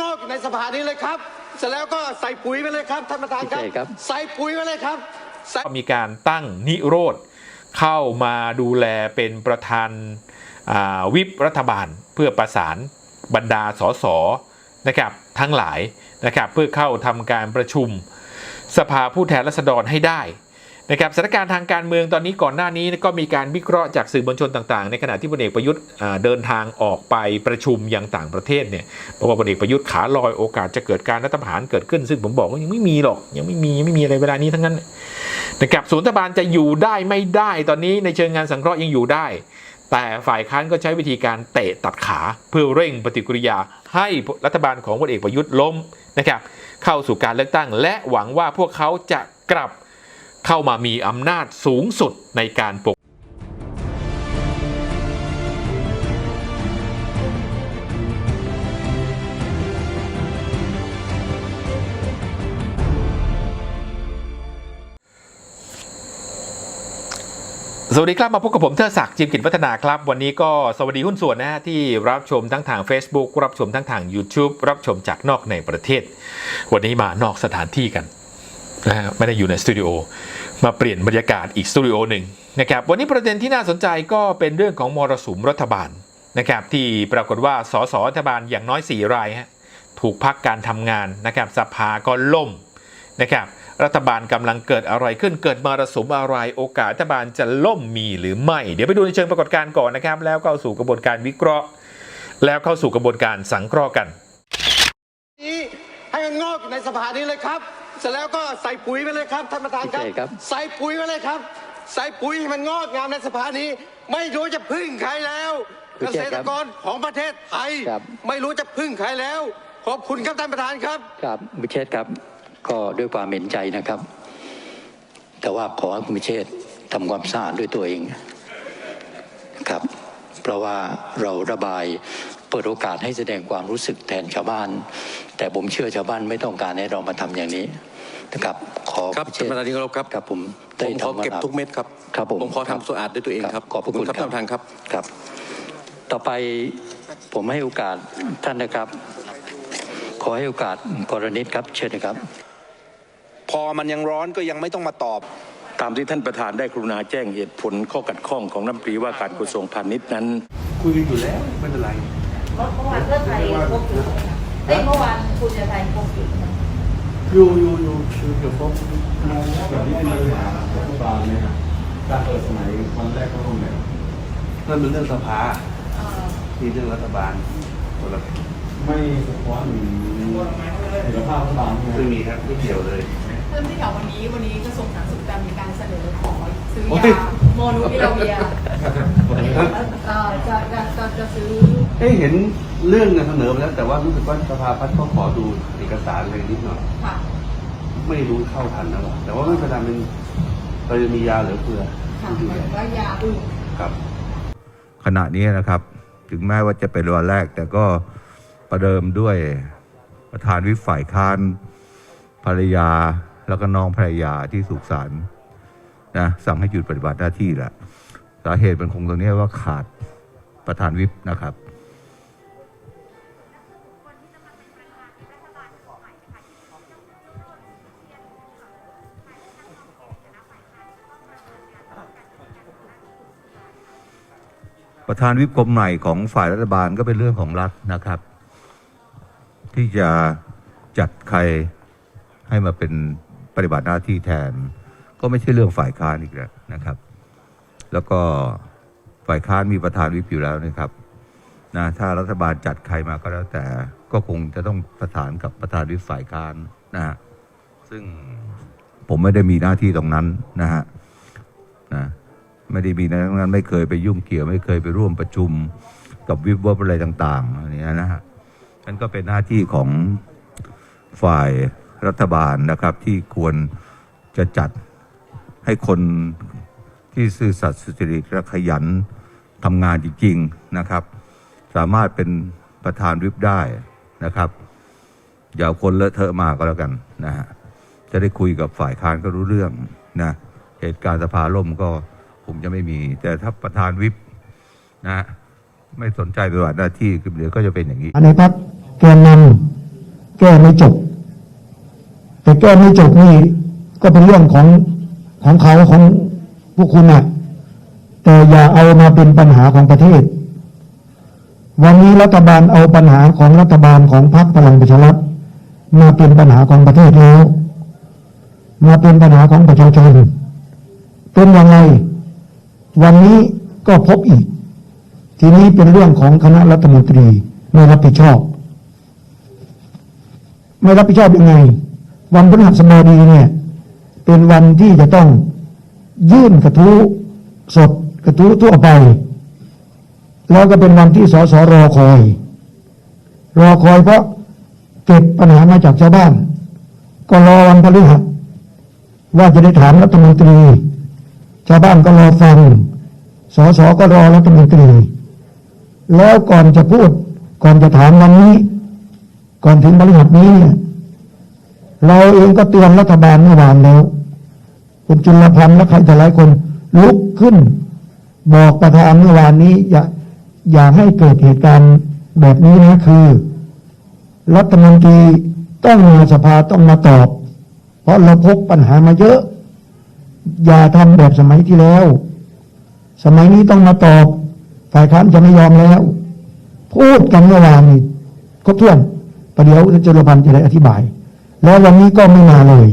งอกอยู่ในสภานี้เลยครับ เสร็จแล้วก็ใส่ปุ๋ยไปเลยครับท่านประธานครับโอเคครับ ใส่ปุ๋ยไปเลยครับใส่ก็มีการตั้งนิโรธเข้ามาดูแลเป็นประธานอ่าวิปรัฐบาล เพื่อประสานบรรดาสสนะครับทั้งหลายนะครับเพื่อเข้าทำการประชุม สภาผู้แทนราษฎรให้ได้ นะครับสถานการณ์ทางการเมืองตอนนี้ก่อนหน้านี้ก็มีการวิเคราะห์จากสื่อมวลชนต่างๆ ในขณะที่พลเอกประยุทธ์เดินทางออกไปประชุมยังต่างประเทศเนี่ยบอกว่าพลเอกประยุทธ์ขาลอยโอกาสจะเกิดการรัฐประหารเกิดขึ้น ซึ่งผมบอกว่ายังไม่มีหรอกยังไม่มียังไม่มีอะไรเวลานี้ทั้งนั้นนะครับศูนย์บาลจะอยู่ได้ไม่ได้ตอนนี้ในเชิงงานสังเคราะห์ยังอยู่ได้ แต่ฝ่ายค้านก็ใช้วิธีการเตะตัดขาเพื่อเร่งปฏิกิริยาให้รัฐบาลของพลเอกประยุทธ์ล้มนะครับเข้าสู่การเลือกตั้ง และหวังว่าพวกเขาจะกลับ เข้ามามีอำนาจสูงสุดในการปกสวัสดีครับ มาพบกับผมเทอศักดิ์จิมกิจวัฒนาครับ วันนี้ก็สวัสดีหุ้นส่วนนะฮะที่รับชมทั้งทาง Facebook รับชมทั้งทาง YouTube รับชมจากนอกในประเทศ วันนี้มานอกสถานที่กัน นะฮะไม่ได้อยู่ในสตูดิโอมาเปลี่ยนบรรยากาศอีกสตูดิโอหนึ่งนะครับวันนี้ประเด็นที่น่าสนใจก็เป็นเรื่องของมรสุมรัฐบาลนะครับที่ปรากฏว่าสสรัฐบาลอย่างน้อย 4 รายฮะถูกพักการทำงานนะครับสภาก็ล่มนะครับรัฐบาลกำลังเกิดอะไรขึ้นเกิดมรสุมอะไรโอกาสรัฐบาลจะล่มมีหรือไม่ เดี๋ยวไปดูในเชิงปรากฏการณ์ก่อนนะครับ แล้วเข้าสู่กระบวนการวิเคราะห์ แล้วเข้าสู่กระบวนการสังเคราะห์กันนี้ให้มันงอกในสภานี้เลยครับ เสร็จแล้วก็ใส่ปุ๋ยไปเลยครับท่านประธานครับโอเคครับ ใส่ปุ๋ยไปเลยครับ ใส่ปุ๋ยให้มันงอกงามในสภานี้ ไม่รู้จะพึ่งใครแล้วโอเกเคษคตรัรบกรของประเทศไทยครับไม่รู้จะพึ่งใครแล้ว ขอบคุณครับท่านประธานครับ ครับคุณพิเชษครับ ก็ด้วยความเห็นใจนะครับ แต่ว่าขอให้คุณพิเชษทำความสะอาดด้วยตัวเองครับ เพราะว่าเราระบายเปิดโอกาสให้แสดงความรู้สึกแทนชาวบ้าน แต่ผมเชื่อชาวบ้านไม่ต้องการให้เรามาทำอย่างนี้ นะครับขอครับณพิเชท่านษประธานที่เคารพครับครับผมผมได้ขอทำาเก็บทุกเม็ดครับครับผมผมขอทำสะอาดด้วยตัวเองครับขอบพระคุณครับท่านประธานครับครับ ต่อไปผมให้โอกาสท่านนะครับ ขอให้โอกาสกรณิตครับ เชิญนะครับ พอมันยังร้อนก็ยังไม่ต้องมาตอบ ตามที่ท่านประธานได้กรุณาแจ้งเหตุผลข้อขัดข้องของน้ำตรีว่าการกระทรวงพาณิชย์นั้น คุยกันอยู่แล้วไม่เป็นไรเมื่อวานเพื่อไทยพบอยู่เอ้ยเมื่อวานคุณจะไทยพบอยู่ อยู่อยู่อยู่อยู่เกี่ยวกับแบบนี้เป็นปัญหารัฐบาลไหมฮะการเปิดสมัยวันแรกก็ร่วมเนี่ยนั่นเป็นเรื่องสภาที่เรื่องรัฐบาลคนละไม่สะท้อนถึงเอกภาพรัฐบาลไม่มีครับไม่เกี่ยวเลยเพิ่มที่แถววันนี้วันนี้กระทรวงสาธารณสุขจะมีการเสนอของ ซื้อโอ้ยายโมนูพิลาเวียเอ่อจะจะจะจะซื้อเอ้ยเห็นเรื่องเนี่ยเสนอไปแล้ว แต่ว่ารู้สึกว่าสภาพัฒน์ก็ขอดูเอกสารอะไรนิดหน่อย ค่ะ ไม่รู้เข้าทันนะหรอกแต่ว่าไม่เป็นไรมันเราจะมียาเหลือเฟือค่ะที่หดูมายแลถึงว่ายาอื่น ครับ ขณะนี้นะครับ ถึงแม้ว่าจะเป็นวันแรก แต่ก็ประเดิมด้วยประธานวิปฝ่ายค้านภรรยาแล้วก็น้องภรรยาที่สุขสาร นะสั่งให้หยุดปฏิบัติหน้าที่ละสาเหตุเป็นคงตรงนี้ว่าขาดประธานวิปนะครับประธานวิปกรมใหม่ของฝ่ายรัฐบาลก็เป็นเรื่องของรัฐนะครับ ที่จะจัดใครให้มาเป็นปฏิบัติหน้าที่แทน ก็ไม่ใช่เรื่องฝ่ายค้านอีกแล้วนะครับ แล้วก็ฝ่ายค้านมีประธานวิปอยู่แล้วนะครับนะถ้ารัฐบาลจัดใครมาก็แล้วแต่ก็คงจะต้องประสานกับประธานวิปฝ่ายค้านนะฮะซึ่งผมไม่ได้มีหน้าที่ตรงนั้นนะฮะนะไม่ได้มีนะนั้น ไม่เคยไปยุ่งเกี่ยวไม่เคยไปร่วมประชุมกับวิบวับอะไรต่างๆอันนี้นะฮะนั่นก็เป็นหน้าที่ของฝ่ายรัฐบาลนะครับที่ควรจะจัด ให้คนที่ซื่อสัตย์สุจริตและขยันทำงานจริงๆนะครับ สามารถเป็นประธานวิบได้นะครับอย่าคนเลอะเทอะมาก็แล้วกันนะฮะจะได้คุยกับฝ่ายค้านก็รู้เรื่องนะเหตุการณ์สภาล่มก็คงจะไม่มี แต่ถ้าประธานวิปนะฮะไม่สนใจปฏิบัติหน้าที่คือเดี๋ยวก็จะเป็นอย่างนี้ในพักแกนนำแก้ไม่จบ แต่แก้ไม่จบนี่ก็เป็นเรื่องของ ของเขาของพวกคุณนะแต่อย่าเอามาเป็นปัญหาของประเทศ วันนี้รัฐบาลเอาปัญหาของรัฐบาลของพรรคพลังประชารัฐมาเป็นปัญหาของประเทศแล้วมาเป็นปัญหาของประชาชนเป็นยังไง วันนี้ก็พบอีก ทีนี้เป็นเรื่องของคณะรัฐมนตรีไม่รับผิดชอบ ไม่รับผิดชอบยังไง วันพฤหัสบดีเนี่ย เป็นวันที่จะต้องยื่นกระทู้สดกระทู้ทั่วไป แล้วก็เป็นวันที่สสรอคอย รอคอยเพราะเก็บปัญหามาจากชาวบ้าน ก็รอวันพฤหัสว่าจะได้ถามรัฐมนตรี ชาวบ้านก็รอฟังสสก็รอรัฐมนตรี แล้วก่อนจะพูด ก่อนจะถามวันนี้ ก่อนถึงบริหัสนี้เนี่ย เราเองก็เตือนรัฐบาลเมื่อวานแล้ว คุณจุลพันธ์และใครแต่หลายคน ลุกขึ้น บอกประธานเมื่อวานนี้ อย่าอย่าให้เกิดเหตุการณ์แบบนี้นะคือ รัฐมนตรีต้องมาสภาต้องมาตอบ เพราะเราพบปัญหามาเยอะ อย่าทำแบบสมัยที่แล้ว สมัยนี้ต้องมาตอบ ฝ่ายค้านจะไม่ยอมแล้ว พูดกันเมื่อวานนี้ครบถ้วนประเดี๋ยวจุลพันธ์จะได้อธิบาย แล้ววันนี้ก็ไม่มาเลย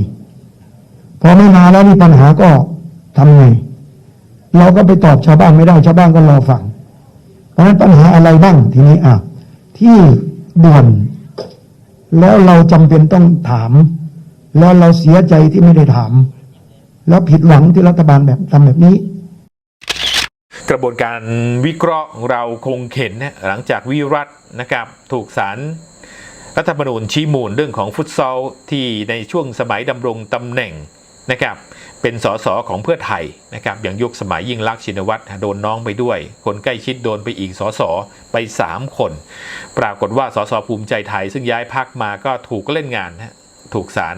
พอไม่มาแล้วนี่ปัญหาก็ทำไง เราก็ไปตอบชาวบ้านไม่ได้ชาวบ้านก็รอฟัง เพราะฉะนั้นปัญหาอะไรบ้างทีนี้อะที่ด่วนแล้วเราจำเป็นต้องถาม แล้วเราเสียใจที่ไม่ได้ถาม แล้วผิดหวังที่รัฐบาลแบบทำแบบนี้กระบวนการวิเคราะห์เราคงเข็นนะหลังจากวิรัตนะครับ ถูกสาร รัฐธรรมนูญชี้มูลเรื่องของฟุตซอลที่ในช่วงสมัยดำรงตำแหน่งนะครับเป็นสสของเพื่อไทยนะครับอย่างยุคสมัยยิ่งลักชินวัตรโดนน้องไปด้วย คนใกล้ชิดโดนไปอีกสสไป 3 คน ปรากฏว่าสสภูมิใจไทย ซึ่งย้ายพักมาก็ถูกเล่นงานนะถูกสาร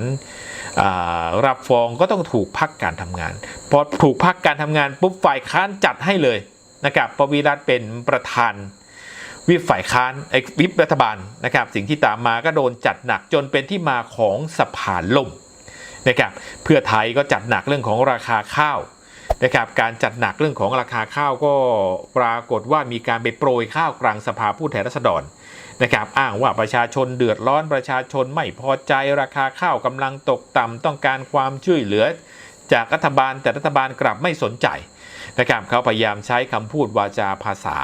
รับฟ้องก็ต้องถูกพักการทำงานพอถูกพักการทำงานปุ๊บฝ่ายค้านจัดให้เลยนะครับปวิรัตเป็นประธาน วิปฝ่ายค้านไอ้วิปรัฐบาลนะครับ สิ่งที่ตามมาก็โดนจัดหนักจนเป็นที่มาของสะพานล่มนะครับเพื่อไทยก็จัดหนักเรื่องของราคาข้าวนะครับการจัดหนักเรื่องของราคาข้าวก็ปรากฏว่ามีการไปโปรยข้าวกลางสภาผู้แทนราษฎรนะครับอ้างว่าประชาชนเดือดร้อนประชาชนไม่พอใจราคาข้าวกำลังตกต่ำต้องการความช่วยเหลือ จากรัฐบาลแต่รัฐบาลกลับไม่สนใจนะครับเขาพยายามใช้คำพูดวาจาภาษา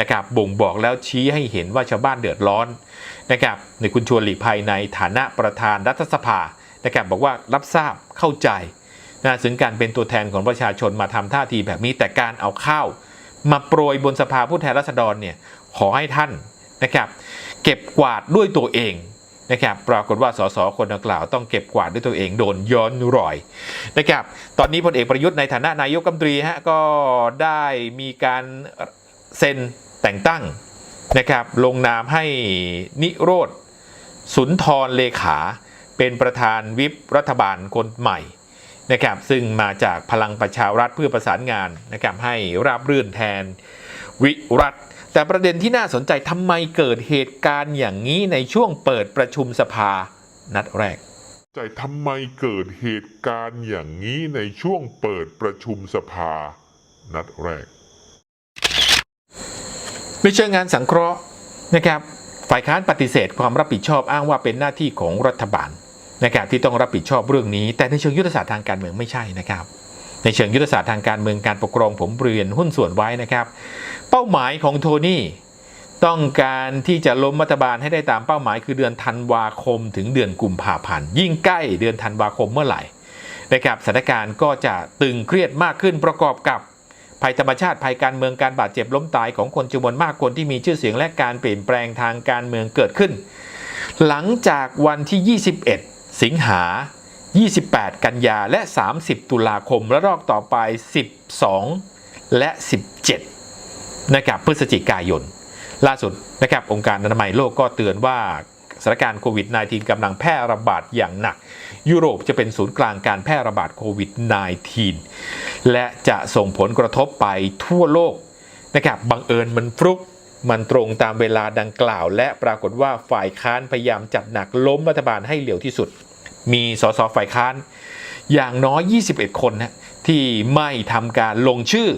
นะครับบ่งบอกแล้วชี้ให้เห็นว่าชาวบ้านเดือดร้อนนะครับในคุณชวนหลีกภัยในฐานะประธานรัฐสภานะครับบอกว่ารับทราบเข้าใจนะถึงการเป็นตัวแทนของประชาชนมาทำท่าทีแบบนี้แต่การเอาข้าวมาโปรยบนสภาผู้แทนราษฎรเนี่ยขอให้ท่านนะครับเก็บกวาดด้วยตัวเองนะครับปรากฏว่าสสคนดังกล่าวต้องเก็บกวาดด้วยตัวเองโดนย้อนรอยนะครับตอนนี้พลเอกประยุทธ์ในฐานะนายกรัฐมนตรีฮะก็ได้มีการ เซ็นแต่งตั้งนะครับลงนามให้นิโรธสุนทรเลขาเป็นประธานวิปรัฐบาลคนใหม่นะครับซึ่งมาจากพลังประชารัฐเพื่อประสานงานนะครับให้ราบรื่นแทนวิรัตแต่ประเด็นที่น่าสนใจทำไมเกิดเหตุการณ์อย่างนี้ในช่วงเปิดประชุมสภานัดแรกใจทำไมเกิดเหตุการณ์อย่างนี้ในช่วงเปิดประชุมสภานัดแรก ในเชิงงานสังเคราะห์นะครับฝ่ายค้านปฏิเสธความรับผิดชอบอ้างว่าเป็นหน้าที่ของรัฐบาลนะครับที่ต้องรับผิดชอบเรื่องนี้ แต่ในเชิงยุทธศาสตร์ทางการเมืองไม่ใช่นะครับ ในเชิงยุทธศาสตร์ทางการเมืองการปกครองผมเรียนหุ้นส่วนไว้นะครับ เป้าหมายของโทนี่ต้องการที่จะล้มรัฐบาลให้ได้ตามเป้าหมายคือเดือนธันวาคมถึงเดือนกุมภาพันธ์ยิ่งใกล้เดือนธันวาคมเมื่อไหร่นะครับสถานการณ์ก็จะตึงเครียดมากขึ้นประกอบกับ ภัยธรรมชาติภัยการเมืองการบาดเจ็บล้มตายของคนจำนวนมากคนที่มีชื่อเสียงและการเปลี่ยนแปลงทางการเมืองเกิดขึ้น หลังจากวันที่ 21 สิงหา 28 กันยาและ 30 ตุลาคมและรอกต่อไป 12 และ 17 นะครับพฤศจิกายน ล่าสุดนะครับองค์การอนามัยโลกก็เตือนว่า สถานการณ์โควิด -19 กำลังแพร่ระบาดอย่างหนัก ยุโรปจะเป็นศูนย์กลางการแพร่ระบาดโควิด -19 และจะส่งผลกระทบไปทั่วโลกนะครับบังเอิญมันฟลุกมันตรงตามเวลาดังกล่าว และปรากฏว่าฝ่ายค้านพยายามจัดหนักล้มรัฐบาลให้เร็วที่สุด มีสสฝ่ายค้าน อย่างน้อย 21 คนนะที่ไม่ทำการลงชื่อ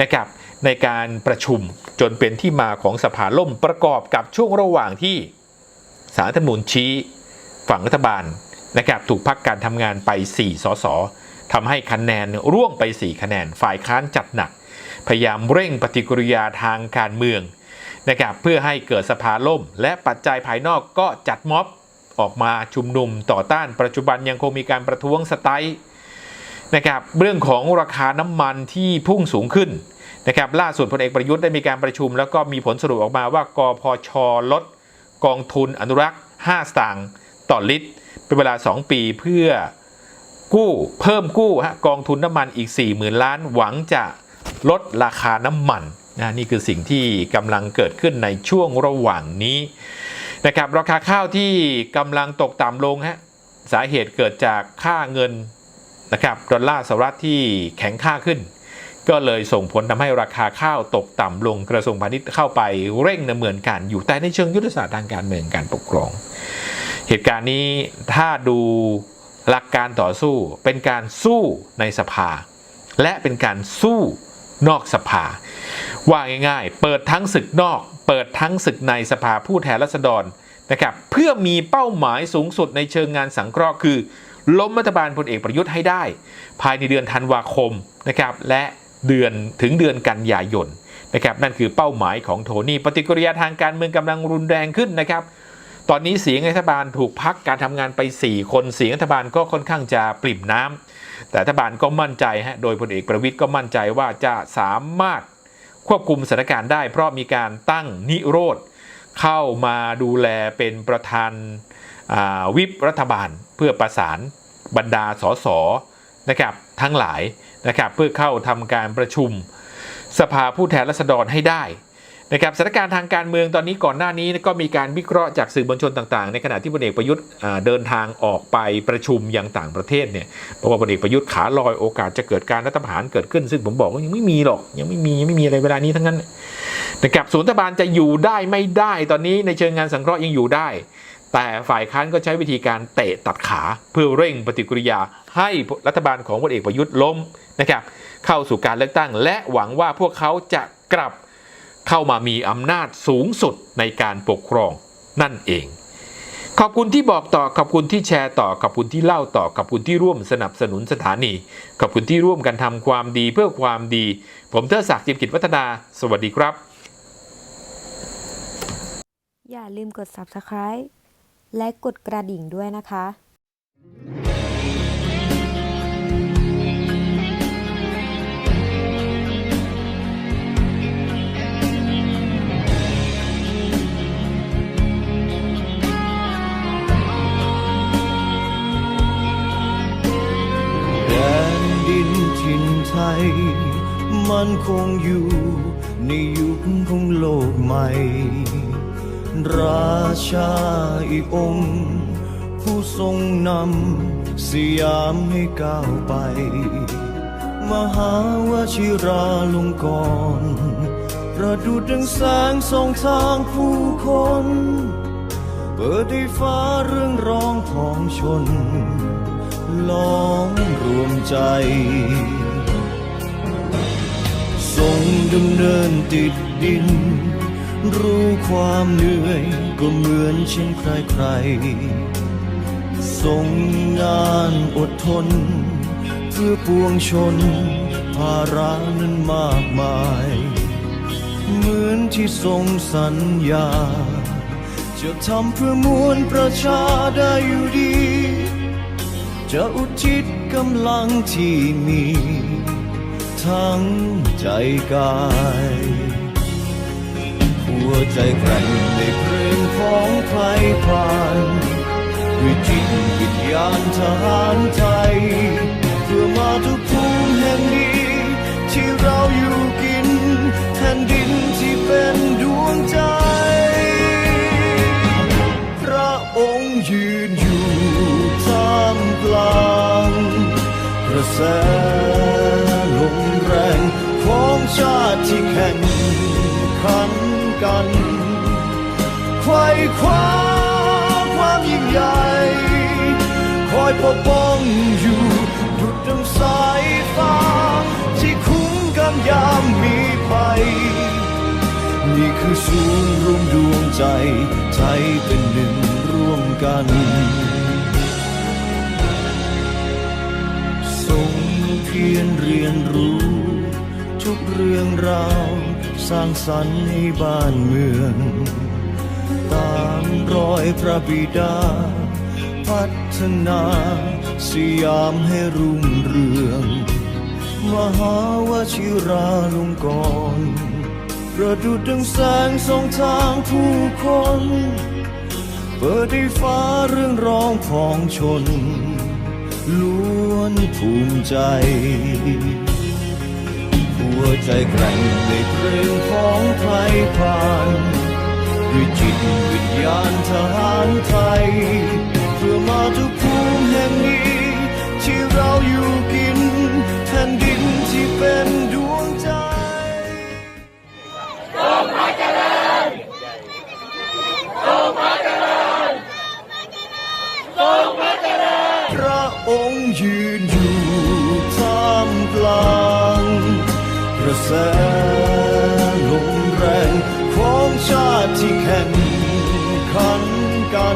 นะครับในการประชุมจนเป็นที่มาของสภาล่มประกอบกับช่วงระหว่างที่ สารธรรมนูญชี้ฝั่งรัฐบาลนะครับถูกพักการทำงานไป 4 สสทำให้คะแนนร่วงไป 4 คะแนน ฝ่ายค้านจัดหนัก พยายามเร่งปฏิกิริยาทางการเมืองนะครับเพื่อให้เกิดสภาล่ม และปัจจัยภายนอกก็จัดม็อบออกมาชุมนุมต่อต้านปัจจุบันยังคงมีการประท้วงสไตล์นะครับเรื่องของราคาน้ำมันที่พุ่งสูงขึ้นนะครับล่าสุดพลเอกประยุทธ์ได้มีการประชุม แล้วก็มีผลสรุปออกมาว่ากพชลด กองทุนอนุรักษ์ 5 สตางค์ต่อลิตร เป็นเวลา 2 ปีเพื่อกู้เพิ่มกู้ฮะกองทุนน้ำมันอีก 4 0,000 ล้าน หวังจะลดราคาน้ำมันนะนี่คือสิ่งที่กำลังเกิดขึ้นในช่วงระหว่างนี้นะครับราคาข้าวที่กำลังตกต่ำลงฮะสาเหตุเกิดจากค่าเงินนะครับดอลลาร์สหรัฐที่แข็งค่าขึ้น ก็เลยส่งผลทำให้ราคาข้าวตกต่ำลงกระทรวงพาณิชย์เข้าไปเร่งดำเนินการอยู่แต่ในเชิงยุทธศาสตร์ทางการเมืองการปกครอง เหตุการณ์นี้ถ้าดูหลักการต่อสู้เป็นการสู้ในสภา และเป็นการสู้นอกสภา ว่าง่ายๆ เปิดทั้งศึกนอก เปิดทั้งศึกในสภาผู้แทนราษฎรนะครับเพื่อมีเป้าหมายสูงสุดในเชิงงานสังเคราะห์คือ ล้มรัฐบาลพลเอกประยุทธ์ให้ได้ ภายในเดือนธันวาคมนะครับและ เดือนถึงเดือนกันยายนนะครับนั่นคือเป้าหมายของโทนี่ปฏิกิริยาทางการเมืองกำลังรุนแรงขึ้นนะครับ ตอนนี้เสียงรัฐบาลถูกพักการทำงานไป 4 คนเสียงรัฐบาลก็ค่อนข้างจะปริ่มน้ำแต่รัฐบาลก็มั่นใจฮะโดยพลเอกประวิทย์ก็มั่นใจว่าจะสามารถควบคุมสถานการณ์ได้ เพราะมีการตั้งนิโรธเข้ามาดูแลเป็นประธานาวิปรัฐบาล เพื่อประสานบรรดาสส นะครับทั้งหลายนะครับเพื่อเข้าทำการประชุมสภาผู้แทนราษฎรให้ได้นะครับสถานการณ์ทางการเมืองตอนนี้ก่อนหน้านี้ก็มีการวิเคราะห์จากสื่อมวลชนต่างๆ ในขณะที่พลเอกประยุทธ์เดินทางออกไปประชุมยังต่างประเทศเนี่ยเพราะว่าพลเอกประยุทธ์ขาลอยโอกาสจะเกิดการรัฐประหารเกิดขึ้น ซึ่งผมบอกว่ายังไม่มีหรอกยังไม่มียังไม่มีอะไรเวลานี้ทั้งนั้นนะครับส่วนรัฐบาลจะอยู่ได้ไม่ได้ตอนนี้ในเชิงงานสังเคราะห์ยังอยู่ได้ แต่ฝ่ายค้านก็ใช้วิธีการเตะตัดขาเพื่อเร่งปฏิกิริยาให้รัฐบาลของพลเอกประยุทธ์ล้มนะครับเข้าสู่การเลือกตั้ง และหวังว่าพวกเขาจะกลับเข้ามามีอำนาจสูงสุดในการปกครองนั่นเอง ขอบคุณที่บอกต่อขอบคุณที่แชร์ต่อขอบคุณที่เล่าต่อขอบคุณที่ร่วมสนับสนุนสถานีขอบคุณที่ร่วมกันทำความดีเพื่อความดี ผมเทอศักดิ์จิมกิจวัฒนา สวัสดีครับ อย่าลืมกด subscribe และกดกระดิ่งด้วยนะคะ แดนดินถิ่นไทย มันคงอยู่ในยุคของโลกใหม่ ราชาอีกองค์ ผู้ทรงนำสยามให้ก้าวไป มหาวชิราลงกรประดุดดังแสงส่องทางผู้คน เปิดให้ฟ้าเรื่องร้องทองชน ล้อมรวมใจทรงดำเนินติดดิน รู้ความเหนื่อยก็เหมือนเช่นใครใครๆทรงงานอดทน เพื่อปวงชน ภาระนั้นมากมาย เหมือนที่ทรงสัญญา จะทำเพื่อมวลประชาได้อยู่ดี จะอุทิศกำลังที่มี ทั้งใจกาย หัวใจแกร่งในเพลงของใครผ่านด้วยจิตวิญญาณทหารไทย เพื่อมาทุกภูมิแห่งนี้ ที่เราอยู่กินแผ่นดินที่เป็นดวงใจ พระองค์ยืนอยู่ท่ามกลางกระแสลมแรงของชาติ ที่แข่งขันกันว้คว้าความยิ่งใหญ่ คอยปกป้องอยู่ดุจดังสายฟ้า ที่คุ้มกันยามมีภัยนี่คือศูนย์รวมดวงใจใจเป็นหนึ่งร่วมกันทรงเพียรเรียนรู้ ทุกเรื่องราวสร้างสรรค์ให้บ้านเมือง ตามรอยพระบิดา พัฒนาสยามให้รุ่งเรือง มหาวชิราลงกรณ์ประดุดดังแสงสองทางผู้คน เปิดให้ฟ้าเรื่องร้องของชนล้วนภูมิใจ หัวใจแกร่งในเพลงของไทยผ่านด้วยจิตวิญญาณทหารไทย เพื่อมาทุกภูมิแห่งนี้ ที่เราอยู่กิน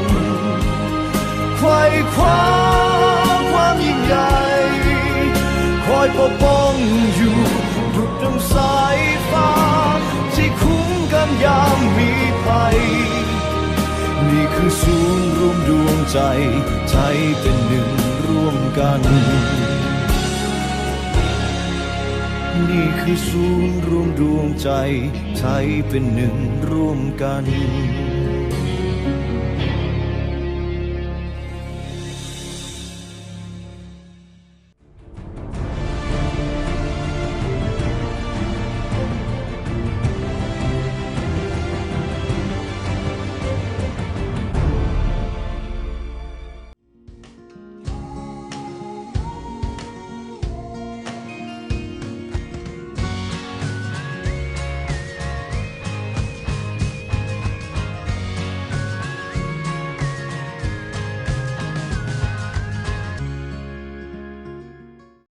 น ไขว้คว้าความยิ่งใหญ่ คอยปกป้องอยู่ดุจดังสายฟ้า ที่คุ้มกันยามมีภัย นี่คือศูนย์รวมดวงใจใจเป็นหนึ่งร่วมกัน นี่คือศูนย์รวมดวงใจใจเป็นหนึ่งร่วมกัน